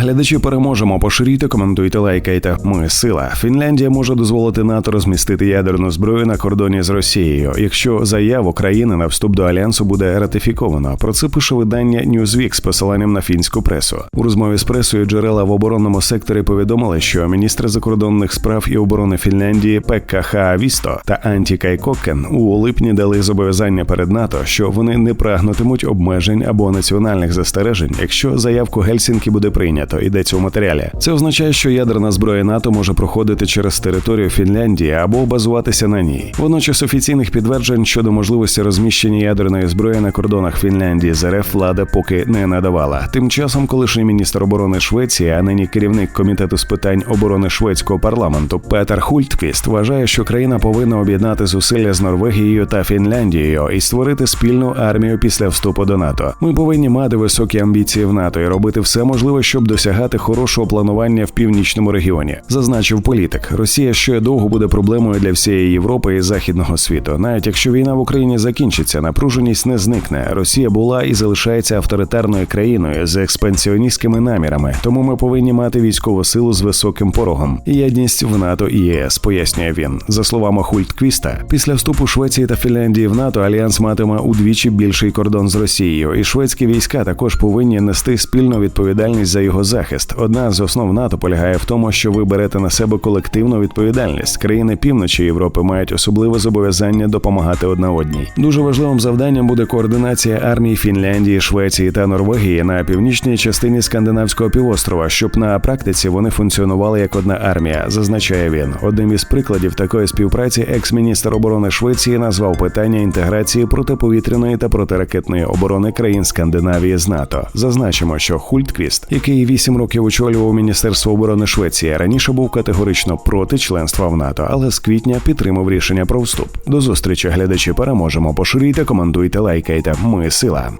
Глядачі переможемо. Поширюйте, коментуйте, лайкайте. Ми сила. Фінляндія може дозволити НАТО розмістити ядерну зброю на кордоні з Росією, якщо заяву країни на вступ до альянсу буде ратифіковано. Про це пише видання Newsweek з посиланням на фінську пресу. У розмові з пресою джерела в оборонному секторі повідомили, що міністри закордонних справ і оборони Фінляндії Пекка Хаавісто та Анті Кайкокен у липні дали зобов'язання перед НАТО, що вони не прагнутимуть обмежень або національних застережень, якщо заявку Гельсінкі буде прийнято. Йдеться у матеріалі. Це означає, що ядерна зброя НАТО може проходити через територію Фінляндії або базуватися на ній. Водночас офіційних підтверджень щодо можливості розміщення ядерної зброї на кордонах Фінляндії з РФ влада поки не надавала. Тим часом, колишній міністр оборони Швеції, а нині керівник комітету з питань оборони шведського парламенту Петер Хультквіст вважає, що країна повинна об'єднати зусилля з Норвегією та Фінляндією і створити спільну армію після вступу до НАТО. Ми повинні мати високі амбіції в НАТО і робити все можливе, щоб досягати хорошого планування в північному регіоні, зазначив політик. Росія ще довго буде проблемою для всієї Європи і західного світу. Навіть якщо війна в Україні закінчиться, напруженість не зникне. Росія була і залишається авторитарною країною з експансіоністськими намірами. Тому ми повинні мати військову силу з високим порогом єдність в НАТО і ЄС, пояснює він. За словами Хультквіста, після вступу Швеції та Фінляндії в НАТО альянс матиме удвічі більший кордон з Росією, і шведські війська також повинні нести спільну відповідальність за його захист. Одна з основ НАТО полягає в тому, що ви берете на себе колективну відповідальність. Країни півночі Європи мають особливе зобов'язання допомагати одна одній. Дуже важливим завданням буде координація армій Фінляндії, Швеції та Норвегії на північній частині скандинавського півострова, щоб на практиці вони функціонували як одна армія, зазначає він. Одним із прикладів такої співпраці екс-міністр оборони Швеції назвав питання інтеграції протиповітряної та протиракетної оборони країн Скандинавії з НАТО. Зазначимо, що Хультквіст, який вісім років очолював Міністерство оборони Швеції, раніше був категорично проти членства в НАТО, але з квітня підтримав рішення про вступ. До зустрічі глядачі переможемо. Поширюйте, коментуйте, лайкайте. Ми сила.